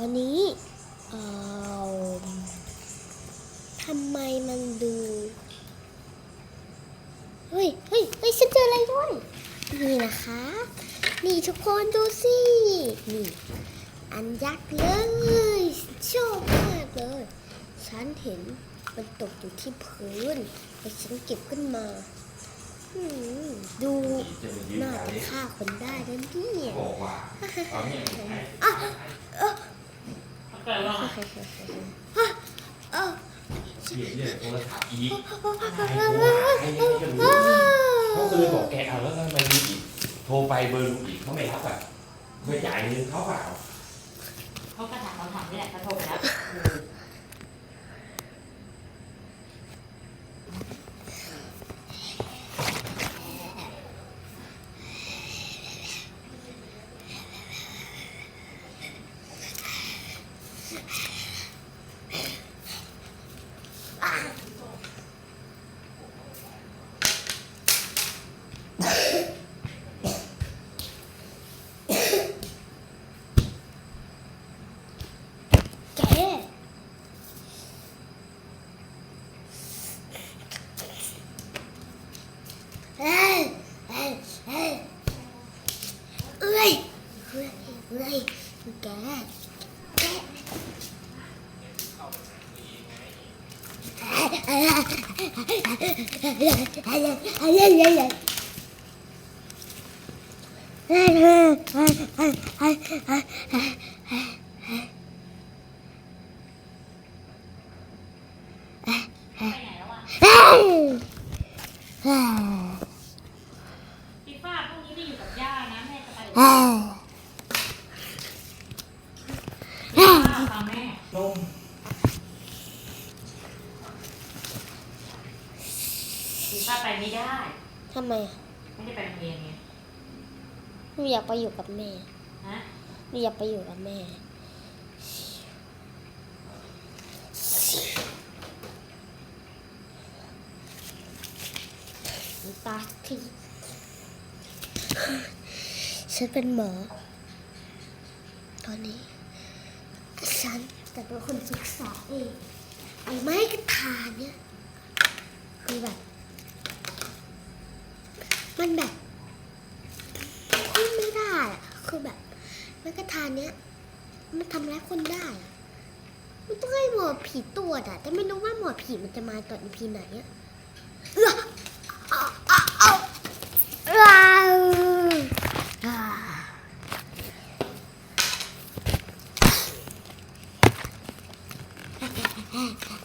อนนี้เอ่อทำไมมันดูเฮ้ยเฮ้ยเฮ้ยฉันเจออะไรด้วย นี่นะคะ นี่ทุกคนดูสินี่อันยักษ์เลยชอบมากเลย ฉันเห็นมันตกอยู่ที่พื้นแล้วฉันเก็บขึ้นมาอืมดูจะไปยืนน่าแถวจะนี้ฆ่าคนได้นะเนี่ยบอกว่าเอาเนี่ยให้อะเออ แปลว่าอะเออเรียกเรียกโทรศัพท์อีกอะให้ให้ให้รู้เขาก็เลยบอกแกเอาแล้วทำไมรู้อีก โทรไปเบอร์รู้อีกเขาไม่รับอะไม่จ่ายเงินเขาเปล่าเขากระถางเราถามนี่แหละกระทงแล้ว แกเอ้ยเอ้ยเอ้ยเอ้ยเอ้ย เอ้ยแกแกไปไหนแล้วอะพี่ฟ้าพรุ่งนี้ไปอยู่กับย่านะแม่จะไปกับย่าฟัง แม่นมพี่ฟ้าไปไม่ได้ ทำไมไม่ได้ไปโรงเรียนไงหนูอยากไปอยู่กับแม่ฮะหนูอยากไปอยู่กับแม่ ตาทีฉันเป็นหมอ ตอนนี้ ฉัน แต่เป็นคนศึกษาเองไอ้ไม้กระถาเนี่ยคือแบบ มันแบบพูดไม่ได้อะคือแบบไม้กระถาเนี้ยมันทำร้ายคนได้อะมันต้องให้หมอผีตรวจอะแต่ไม่รู้ว่าหมอผีมันจะมาตอนอีพีไหนอะ Mm-hmm.